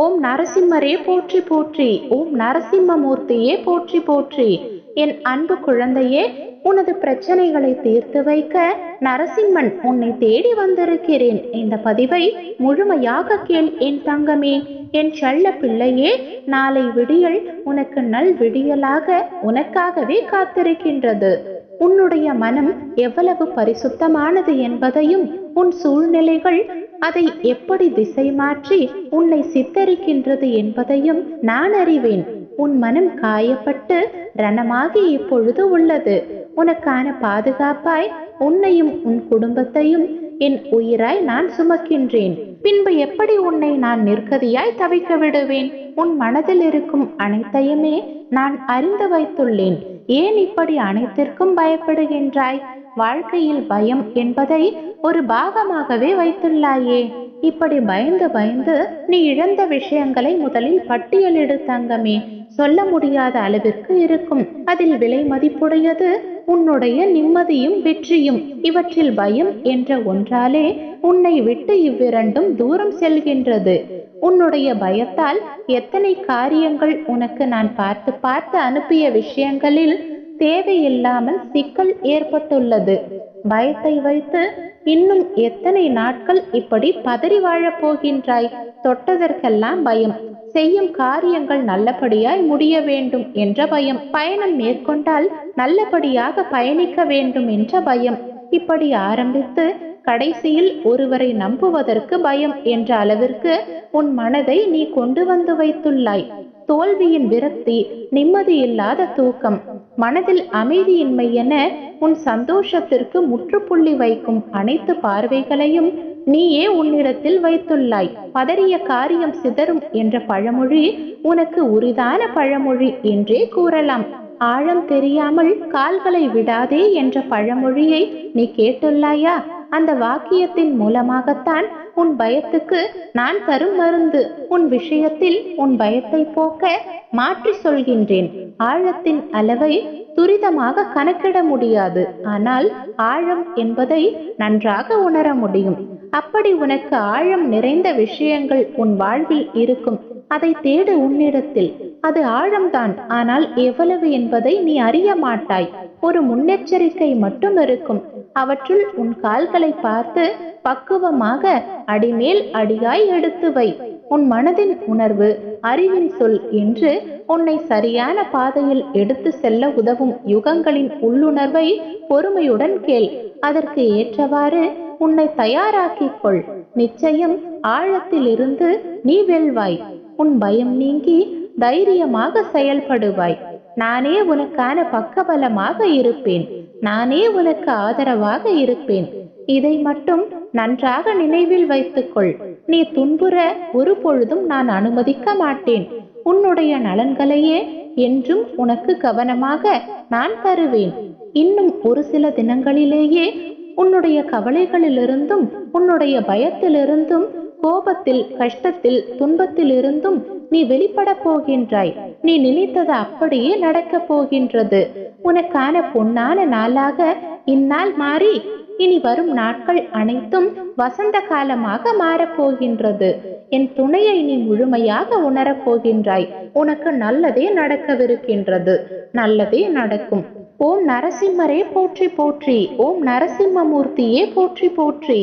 ஓம் நரசிம்மரே போற்றி போற்றி ஓம் நரசிம்மமூர்த்தியே போற்றி போற்றி. என் அன்பு குழந்தையே உனது பிரச்சனைகளை தீர்த்து வைக்க நரசிம்மன் உன்னை தேடி வந்திருக்கிறேன். இந்த பதிவை முழுமையாக கேள் என் தங்கமே. என் செல்ல பிள்ளையே நாளை விடியல் உனக்கு நல் விடியலாக உனக்காகவே காத்திருக்கின்றது. உன்னுடைய மனம் எவ்வளவு பரிசுத்தமானது என்பதையும் உன் சூழ்நிலைகள் அதை எப்படி திசை மாற்றி உன்னை சித்தரிக்கின்றது என்பதையும் நான் அறிவேன். உன் மனம் காயப்பட்டு ரணமாகி இப்பொழுது உள்ளது. உனக்கான பாதுகாப்பாய் உன்னையும் உன் குடும்பத்தையும் என் உயிராய் நான் சுமக்கின்றேன். பின்பு எப்படி உன்னை நான் நிற்கதியாய் தவிக்க விடுவேன்? உன் மனதில் இருக்கும் அனைத்தையுமே நான் அறிந்து வைத்துள்ளேன். ஏன் இப்படி அனைத்திற்கும் பயப்படுகின்றாய்? வாழ்க்கையில் பயம் என்பதை ஒரு பாகமாகவே வைத்துள்ளாயே. இப்படி பயந்து பயந்து நீ இழந்த விஷயங்களை முதலில் பட்டியலிடு தங்கமே. சொல்ல முடியாத அளவிற்கு இருக்கும். அதில் விலை மதிப்புடையது உன்னுடைய நிம்மதியும் வெற்றியும். இவற்றில் பயம் என்ற ஒன்றாலே உன்னை விட்டு இவ்விரண்டும் தூரம் செல்கின்றது. உன்னுடைய பயத்தால் எத்தனை காரியங்கள் உனக்கு நான் பார்த்து பார்த்து அனுப்பிய விஷயங்களில் தேவையில்லாமல் சிக்கல் ஏற்பட்டுள்ளது. பயத்தை வைத்து இன்னும் எத்தனை நாட்கள் இப்படி பதறி வாழப் போகின்றாய்? தொட்டதற்கெல்லாம் பயம். செய்யும் காரியங்கள் நல்லபடியாய் முடிய வேண்டும் என்ற பயம். பயணம் மேற்கொண்டால் நல்லபடியாக பயணிக்க வேண்டும் என்ற பயம். இப்படி ஆரம்பித்து கடைசியில் ஒருவரை நம்புவதற்கு பயம் என்ற அளவிற்கு உன் மனதை நீ கொண்டு வந்து வைத்துள்ளாய். தோல்வியின் விரக்தி நிம்மதியில்லாத தூக்கம் மனதில் அமைதியின்மை என உன் சந்தோஷத்திற்கு முற்றுப்புள்ளி வைக்கும் அனைத்து பார்வைகளையும் நீயே உன்னிடத்தில் வைத்துள்ளாய். பதறிய காரியம் சிதறும் என்ற பழமொழி உனக்கு உரிதான பழமொழி என்றே கூறலாம். ஆழம் தெரியாமல் கால்களை விடாதே என்ற பழமொழியை நீ கேட்டுள்ளாயா? அந்த வாக்கியத்தின் மூலமாகத்தான் உன் பயத்துக்கு நான் தரும் மருந்து. உன் விஷயத்தில் உன் பயத்தை போக்க மாற்றி சொல்கின்றேன். ஆழத்தின் அளவை துரிதமாக கணக்கிட முடியாது. ஆனால் ஆழம் என்பதை நன்றாக உணர முடியும். அப்படி உனக்கு ஆழம் நிறைந்த விஷயங்கள் உன் வாழ்வில் இருக்கும். அதை தேடு உன்னிடத்தில். அது ஆழம்தான். ஆனால் எவ்வளவு என்பதை நீ அறிய மாட்டாய். ஒரு முன்னெச்சரிக்கை மட்டும் இருக்கும். அவற்றுள் உன் கால்களை பார்த்து பக்குவமாக அடிமேல் அடியாய் எடுத்து வை. உன் மனதின் உணர்வு அறிவின் சொல் என்று உன்னை சரியான பாதையில் எடுத்து செல்ல உதவும் யுகங்களின் உள்ளுணர்வை பொறுமையுடன் கேள். அதற்கு ஏற்றவாறு உன்னை தயாராக்கிக் கொள். நிச்சயம் ஆழத்திலிருந்து நீ வெல்வாய். உன் பயம் நீங்கி தைரியமாக செயல்படுவாய். நானே உனக்கான பக்கபலமாக இருப்பேன். நானே உனக்கு ஆதரவாக இருப்பேன். இதை மட்டும் நன்றாக நினைவில் வைத்துக்கொள். நீ துன்புற ஒரு பொழுதும் நான் அனுமதிக்க மாட்டேன். உன்னுடைய நலன்களையே என்றும் உனக்கு கவனமாக நான் தருவேன். இன்னும் ஒரு சில தினங்களிலேயே உன்னுடைய கவலைகளிலிருந்தும் உன்னுடைய பயத்திலிருந்தும் கோபத்தில் கஷ்டத்தில் துன்பத்திலிருந்தும் நீ வெளிப்பட போகின்றாய். நீ நினைத்தது அப்படியே நடக்கப் போகின்றது. உனக்கான பொன்னான நாளாக இந்நாள் மாறி. இனி வரும் நாட்கள் அனைத்தும் வசந்த காலமாக மாறப்போகின்றது என் துணையை நீ முழுமையாக உணரப் போகின்றாய். உனக்கு நல்லதே நடக்கவிருக்கின்றது. நல்லதே நடக்கும். ஓம் நரசிம்மரே போற்றி போற்றி. ஓம் நரசிம்மமூர்த்தியே போற்றி போற்றி.